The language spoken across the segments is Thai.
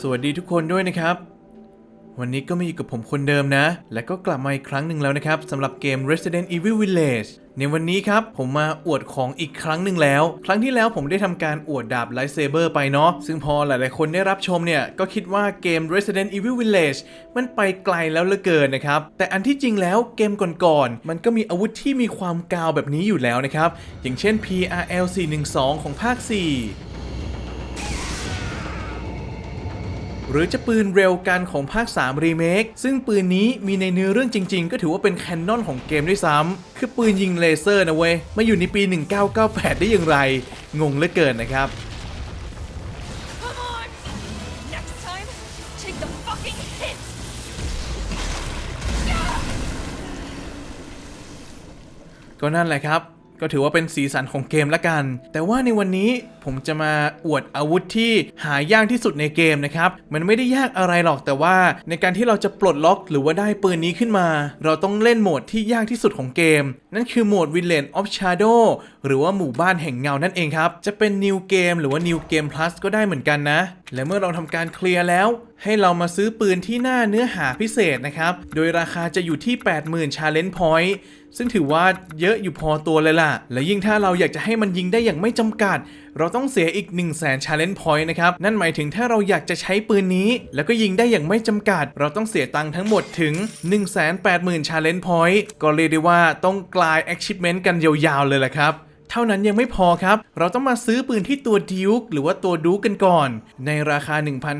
สวัสดีทุกคนด้วยนะครับ วันนี้ก็มาอยู่กับผมคนเดิมนะ และก็กลับมาอีกครั้งหนึ่งแล้วนะครับสำหรับเกม Resident Evil Village ในวันนี้ครับผมมาอวดของอีกครั้งหนึ่งแล้ว ครั้งที่แล้วผมได้ทำการอวดดาบไลท์เซเบอร์ไปเนาะซึ่งพอหลายๆคนได้รับชมเนี่ย ก็คิดว่าเกม Resident Evil Village มันไปไกลแล้วเหลือเกินนะครับ แต่อันที่จริงแล้วเกมก่อนๆมันก็มีอาวุธที่มีความกาวแบบนี้อยู่แล้วนะครับ อย่างเช่น PRL 412ของภาค 4 หรือจะปืนเร็วกันของภาค 3 รีเมคซึ่งปืนนี้มีในเนื้อเรื่องจริง ๆ ก็ถือว่าเป็นแคนนอนของเกมด้วยซ้ำคือปืนยิงเลเซอร์นะเว้ยมาอยู่ในปี 1998 ได้อย่างไร งงเหลือเกินนะครับ Come on! Next time, take the fucking hit! ก็นั่นแหละครับ ก็ถือว่าเป็นสีสันของเกมละกัน แต่ว่าในวันนี้ผมจะมาอวดอาวุธที่หายากที่สุดในเกมนะครับ มันไม่ได้ยากอะไรหรอกแต่ว่าในการที่เราจะปลดล็อกหรือว่าได้ปืนนี้ขึ้นมา เราต้องเล่นโหมดที่ยากที่สุดของเกม นั่นคือโหมด Village of Shadow หรือว่าหมู่บ้านแห่งเงานั่นเองครับ จะเป็น New Game หรือว่า New Game Plus ก็ได้เหมือนกันนะ และเมื่อเราทำการเคลียร์แล้ว ให้เรามาซื้อปืนที่หน้าเนื้อหาพิเศษนะครับ โดยราคาจะอยู่ที่ 80,000 Challenge Point ซึ่งถือว่าเยอะอยู่พอตัวเลยล่ะ และยิ่งถ้าเราอยากจะให้มันยิงได้อย่างไม่จำกัด เราต้องเสียอีก 1 0 0 0 0แสน Challenge Point นะครับ นั่นหมายถึงถ้าเราอยากจะใช้ปืนนี้ แล้วก็ยิงได้อย่างไม่จำกัด เราต้องเสียตังค์ทั้งหมดถึง 180,000 Challenge Point ก็เรียกได้ว่าต้องกลาย Achievement กันยาวๆเลยล่ะครับ เท่านั้นยังไม่พอครับ เราต้องมาซื้อปืนที่ตัวดิวกหรือว่าตัวดูกกันก่อน ในราคา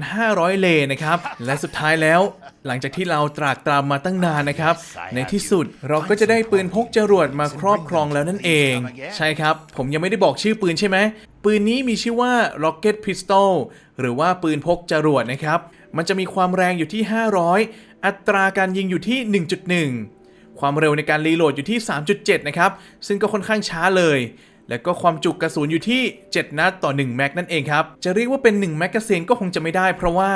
1,500 เลนะครับ และสุดท้ายแล้ว หลังจากที่เราตรากตรามมาตั้งนานนะครับ ในที่สุดเราก็จะได้ปืนพกจรวดมาครอบครองแล้วนั่นเอง ใช่ครับ ผมยังไม่ได้บอกชื่อปืนใช่ไหมปืนนี้มีชื่อว่า Rocket Pistol หรือว่าปืนพกจรวดนะครับ มันจะมีความแรงอยู่ที่ 500 อัตราการยิงอยู่ที่ 1.1 ความเร็วในการรีโหลดอยู่ที่ 3.7 นะครับ ซึ่งก็ค่อนข้างช้าเลย และก็ความจุกระสุนอยู่ที่ 7 นัดต่อ 1 แม็กนั่นเองครับ จะเรียกว่าเป็น 1 แมกกาซีนก็คงจะไม่ได้เพราะว่า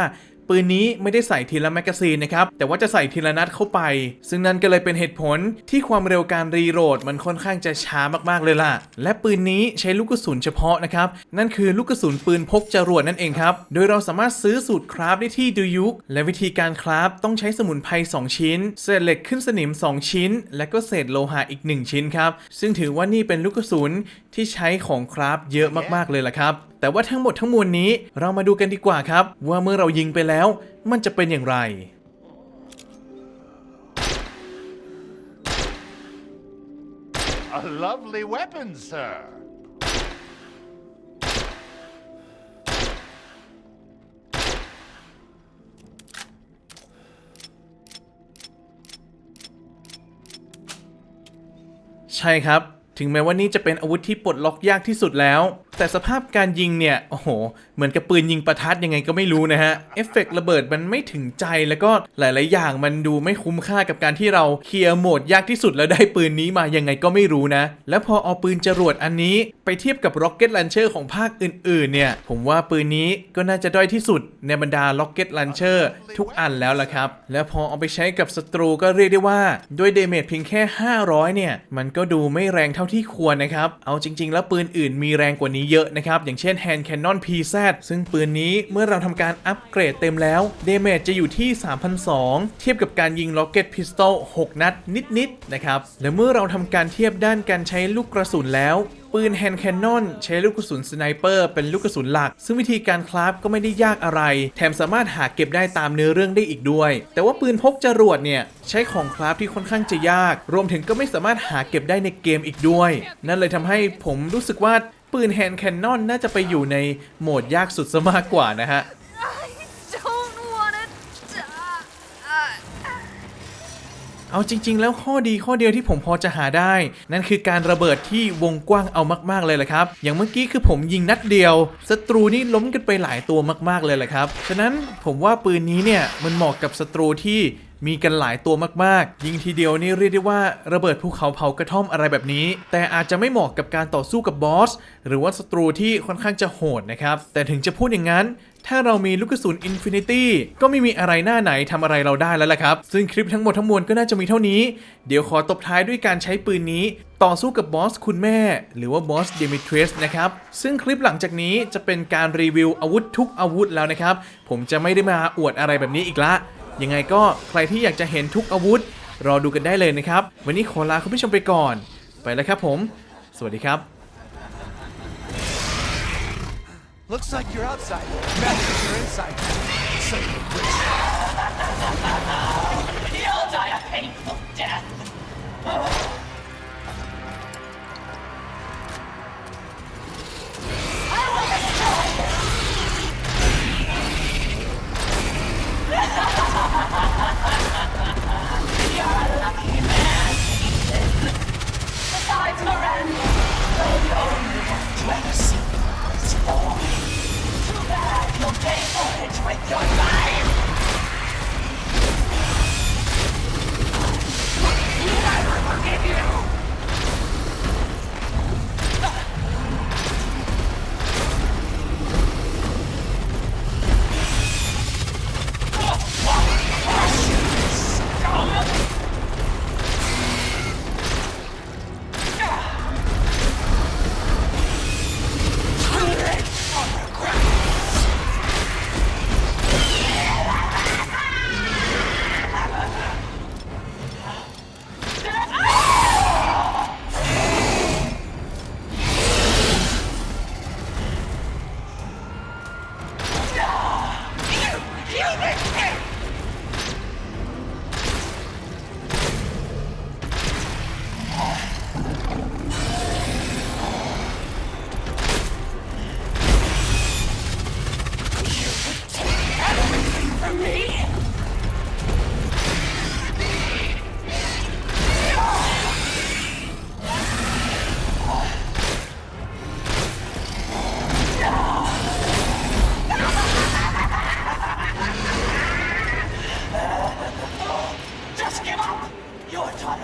ปืนนี้ไม่ได้ใส่ทีละแมกกาซีนนะครับ แต่ว่าจะใส่ทีละนัดเข้าไป ซึ่งนั่นก็เลยเป็นเหตุผลที่ความเร็วการรีโหลดมันค่อนข้างจะช้ามากๆเลยล่ะ และปืนนี้ใช้ลูกกระสุนเฉพาะนะครับ นั่นคือลูกกระสุนปืนพกจรวดนั่นเองครับ โดยเราสามารถซื้อสูตรคราฟได้ที่ดูยุกและวิธีการคราฟต้องใช้สมุนไพร2ชิ้น เศษเหล็กขึ้นสนิม 2 ชิ้น และก็เศษโลหะอีก 1 ชิ้นครับ ซึ่งถือว่านี่เป็นลูกกระสุนที่ใช้ของคราฟเยอะมากๆเลยล่ะครับ แต่ว่าทั้งหมดทั้งมวลนี้เรามาดูกันดีกว่าครับ ว่าเมื่อเรายิงไปแล้วมันจะเป็นอย่างไร A lovely weapon, sir. ใช่ครับ ถึงแม้ว่านี่จะเป็นอาวุธที่ปลดล็อกยากที่สุดแล้ว แต่สภาพการยิงเนี่ย โอ้โห เหมือนกับปืนยิงประทัดยังไงก็ไม่รู้นะฮะ เอฟเฟกต์ระเบิดมันไม่ถึงใจแล้วก็หลาย ๆ อย่างมันดูไม่คุ้มค่ากับการที่เราเคลียร์โหมดยากที่สุดแล้วได้ปืนนี้มายังไงก็ไม่รู้นะ แล้วพอเอาปืนจรวดอันนี้ไปเทียบกับ Rocket Launcher ของภาคอื่น ๆ เนี่ย ผมว่าปืนนี้ก็น่าจะด้อยที่สุดในบรรดา Rocket Launcher ทุกอันแล้วล่ะครับ แล้วพอเอาไปใช้กับศัตรูก็เรียกได้ว่าด้วยเดเมจเพียงแค่ 500 เนี่ย มันก็ดูไม่แรงเท่าที่ควรนะครับ เอาจริง ๆ แล้วปืนอื่นมีแรงกว่านี้เยอะนะครับ อย่างเช่น Hand Cannon PZ ซึ่งปืนนี้เมื่อเราทำการอัปเกรดเต็มแล้วเดเมจจะอยู่ที่3,200เทียบกับการยิง Rocket Pistol 6 นัดนิดๆนะครับ และเมื่อเราทำการเทียบด้านการใช้ลูกกระสุนแล้วปืนแฮนด์แคนนอนใช้ลูกกระสุนสไนเปอร์เป็นลูกกระสุนหลัก ซึ่งวิธีการคราฟก็ไม่ได้ยากอะไร แถมสามารถหาเก็บได้ตามเนื้อเรื่องได้อีกด้วย แต่ว่าปืนพกจรวดเนี่ย ใช้ของคราฟที่ค่อนข้างจะยาก รวมถึงก็ไม่สามารถหาเก็บได้ในเกมอีกด้วย นั่นเลยทำให้ผมรู้สึกว่า ปืนแฮนด์แคนนอนน่าจะไปอยู่ในโหมดยากสุดซะมากกว่านะฮะ เอาจริง ๆ แล้วข้อดีข้อเดียวที่ผมพอจะหาได้ นั่นคือการระเบิดที่วงกว้างเอามาก ๆ เลยแหละครับ อย่างเมื่อกี้คือผมยิงนัดเดียวศัตรูนี่ล้มกันไปหลายตัวมาก ๆ เลยแหละครับ ฉะนั้นผมว่าปืนนี้เนี่ยมันเหมาะกับศัตรูที่ มีกันหลายตัวมากๆ ยิงทีเดียวนี่เรียกได้ว่าระเบิดภูเขาเผากระท่อมอะไรแบบนี้ แต่อาจจะไม่เหมาะกับการต่อสู้กับบอส หรือว่าศัตรูที่ค่อนข้างจะโหดนะครับ แต่ถึงจะพูดอย่างนั้น ถ้าเรามีลูกกระสุน Infinity ก็ไม่มีอะไรหน้าไหนทำอะไรเราได้แล้วล่ะครับ ซึ่งคลิปทั้งหมดทั้งมวลก็น่าจะมีเท่านี้ เดี๋ยวขอตบท้ายด้วยการใช้ปืนนี้ ต่อสู้กับบอสคุณแม่ หรือว่าบอสเดมิทร s นะครับ ซึ่งคลิปหลังจากนี้จะเป็นการรีวิวอาวุธทุกอาวุธแล้วนะครับ ผมจะไม่ได้มาอวดอะไรแบบนี้อีกละ ยังไงก็ใครที่อยากจะเห็นทุกอาวุธ รอดูกันได้เลยนะครับ วันนี้ขอลาคุณผู้ชมไปก่อน ไปแล้วครับผม สวัสดีครับ Looks like you're outside. Magic, you're inside. Son of a bitch.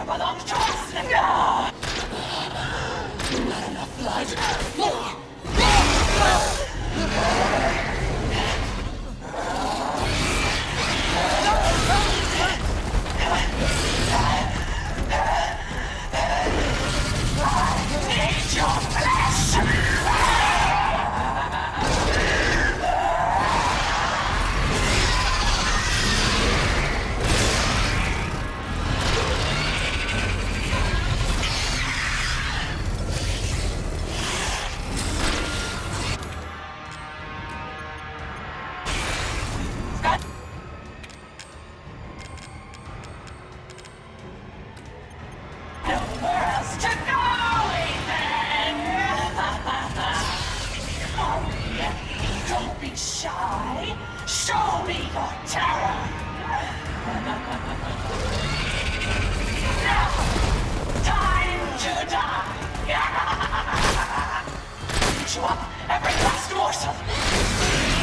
Not çarpsın ya! Not enough blood! Nature! Shy. Show me your terror. Now, time to die. You up, every last morsel.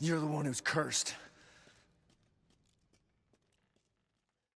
You're the one who's cursed.